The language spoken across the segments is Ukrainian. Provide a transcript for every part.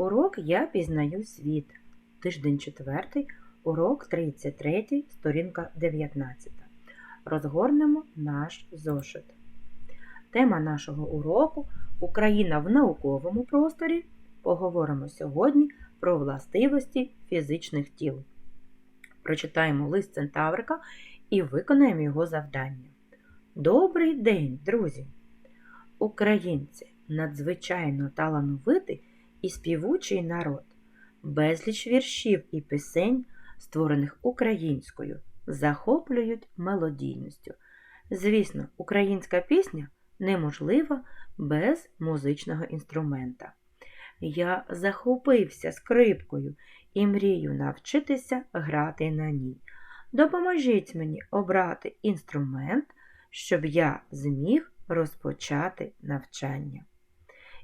Урок Я пізнаю світ. Тиждень 4, урок 33, сторінка 19. Розгорнемо наш зошит. Тема нашого уроку Україна в науковому просторі. Поговоримо сьогодні про властивості фізичних тіл. Прочитаємо лист Центаврика і виконаємо його завдання. Добрий день, друзі! Українці надзвичайно талановитий і співучий народ, безліч віршів і пісень, створених українською, захоплюють мелодійністю. Звісно, українська пісня неможлива без музичного інструмента. Я захопився скрипкою і мрію навчитися грати на ній. Допоможіть мені обрати інструмент, щоб я зміг розпочати навчання.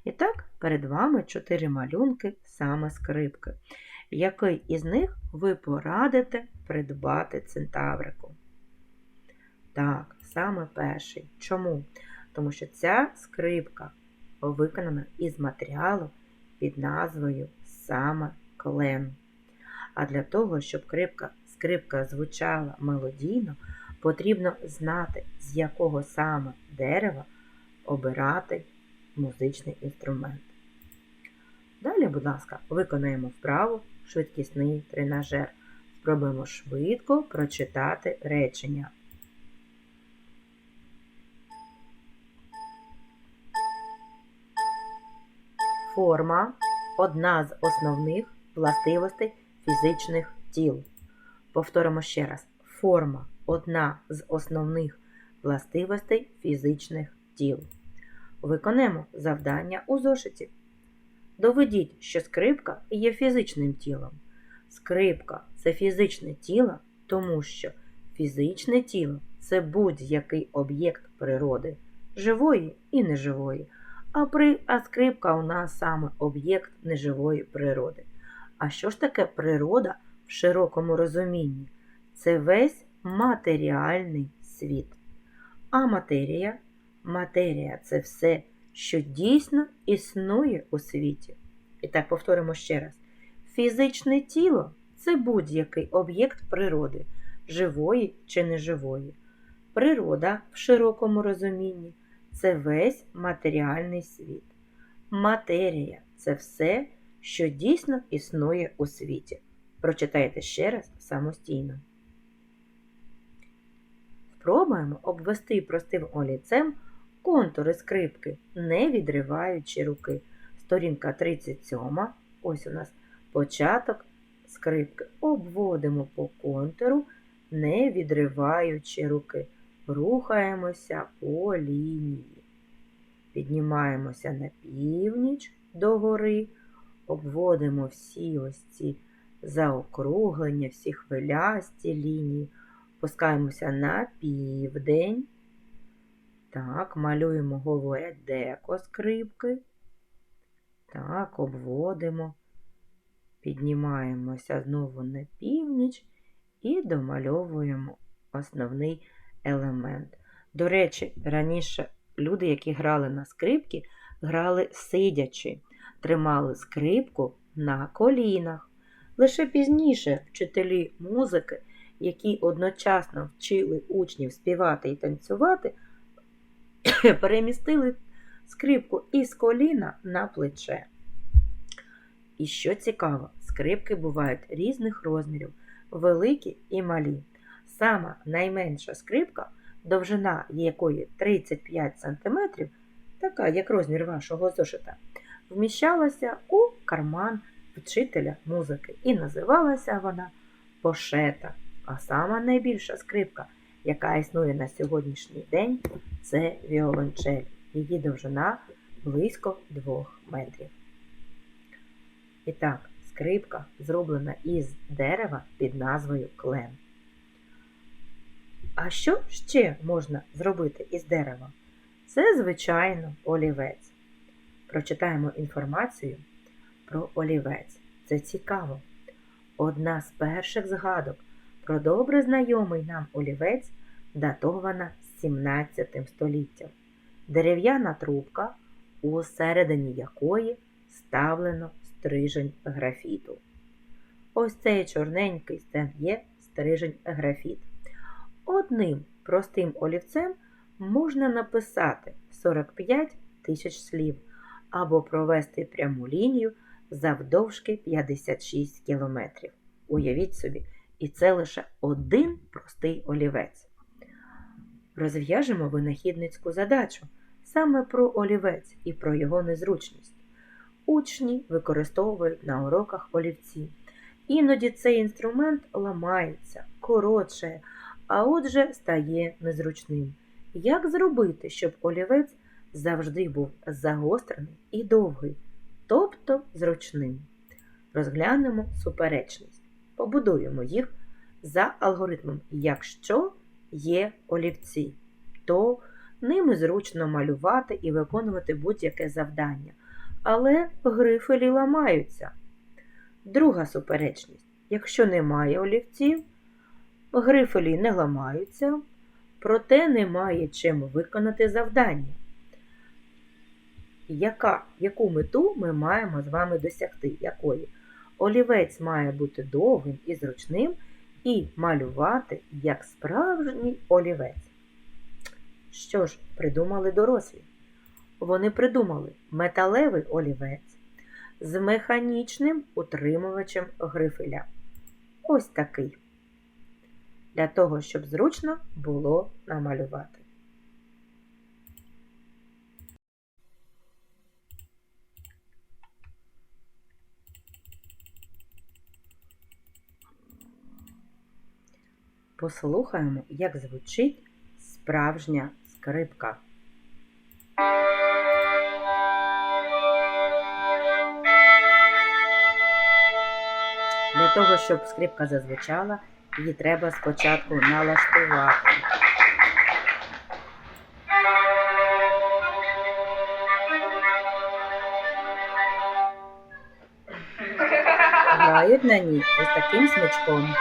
І так, перед вами чотири малюнки саме скрипки. Який із них ви порадите придбати центаврику? Так, саме перший. Чому? Тому що ця скрипка виконана із матеріалу під назвою саме клен. А для того, щоб скрипка, скрипка звучала мелодійно, потрібно знати, з якого саме дерева обирати музичний інструмент. Далі, будь ласка, виконаємо вправу швидкісний тренажер. Спробуємо швидко прочитати речення. Форма одна з основних властивостей фізичних тіл. Повторимо ще раз. Форма одна з основних властивостей фізичних тіл. Виконемо завдання у зошиті. Доведіть, що скрипка є фізичним тілом. Скрипка це фізичне тіло, тому що фізичне тіло це будь-який об'єкт природи, живої і неживої. А, при, а скрипка у нас саме об'єкт неживої природи. А що ж таке природа в широкому розумінні? Це весь матеріальний світ. А матерія Матерія це все, що дійсно існує у світі. І так повторимо ще раз: фізичне тіло це будь-який об'єкт природи, живої чи неживої. Природа в широкому розумінні це весь матеріальний світ. Матерія це все, що дійсно існує у світі. Прочитайте ще раз самостійно. Спробуємо обвести простим олівцем контури скрипки, не відриваючи руки. Сторінка 37. Ось у нас початок скрипки. Обводимо по контуру, не відриваючи руки. Рухаємося по лінії. Піднімаємося на північ до гори, обводимо всі ось ці заокруглення, всі хвилясті лінії, опускаємося на південь. Так, малюємо, говорять, деко скрипки. Так, обводимо, піднімаємося знову на північ і домальовуємо основний елемент. До речі, раніше люди, які грали на скрипки, грали сидячи, тримали скрипку на колінах. Лише пізніше вчителі музики, які одночасно вчили учнів співати і танцювати, перемістили скрипку із коліна на плече. І що цікаво, скрипки бувають різних розмірів, великі і малі. Сама найменша скрипка, довжина якої 35 см, така як розмір вашого зошита, вміщалася у карман вчителя музики і називалася вона пошета. А сама найбільша скрипка яка існує на сьогоднішній день, це віолончель. Її довжина близько 2 метрів. І так, скрипка зроблена із дерева під назвою клен. А що ще можна зробити із дерева? Це, звичайно, олівець. Прочитаємо інформацію про олівець. Це цікаво. Одна з перших згадок про добре знайомий нам олівець датована 17 століттям. Дерев'яна трубка, у середині якої ставлено стрижень графіту. Ось цей чорненький стен є стрижень графіт. Одним простим олівцем можна написати 45 тисяч слів або провести пряму лінію завдовжки 56 кілометрів. Уявіть собі, і це лише один простий олівець. Розв'яжемо винахідницьку задачу саме про олівець і про його незручність. Учні використовують на уроках олівці. Іноді цей інструмент ламається, коротшає, а отже стає незручним. Як зробити, щоб олівець завжди був загострений і довгий, тобто зручним? Розглянемо суперечність. Побудуємо їх за алгоритмом. Якщо є олівці, то ними зручно малювати і виконувати будь-яке завдання. Але грифелі ламаються. Друга суперечність. Якщо немає олівців, грифелі не ламаються, проте немає чим виконати завдання. Яка, яку мету ми маємо з вами досягти? Якої? Олівець має бути довгим і зручним і малювати як справжній олівець. Що ж придумали дорослі? Вони придумали металевий олівець з механічним утримувачем грифеля. Ось такий. Для того, щоб зручно було намалювати. Послухаємо, як звучить справжня скрипка. Для того, щоб скрипка зазвучала, її треба спочатку налаштувати. Грають на ній ось таким смичком.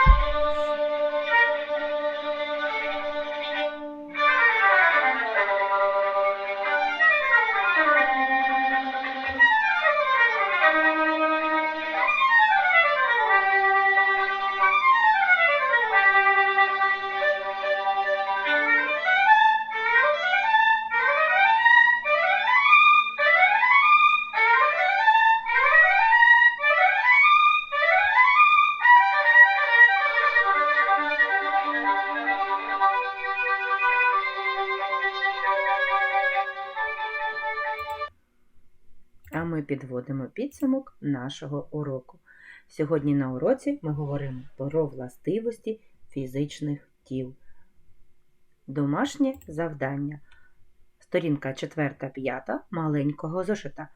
Підводимо підсумок нашого уроку. Сьогодні на уроці ми говоримо про властивості фізичних тіл. Домашнє завдання. Сторінка 4-5 маленького зошита.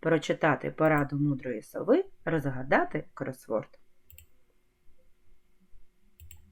Прочитати пораду мудрої сови, розгадати кросворд.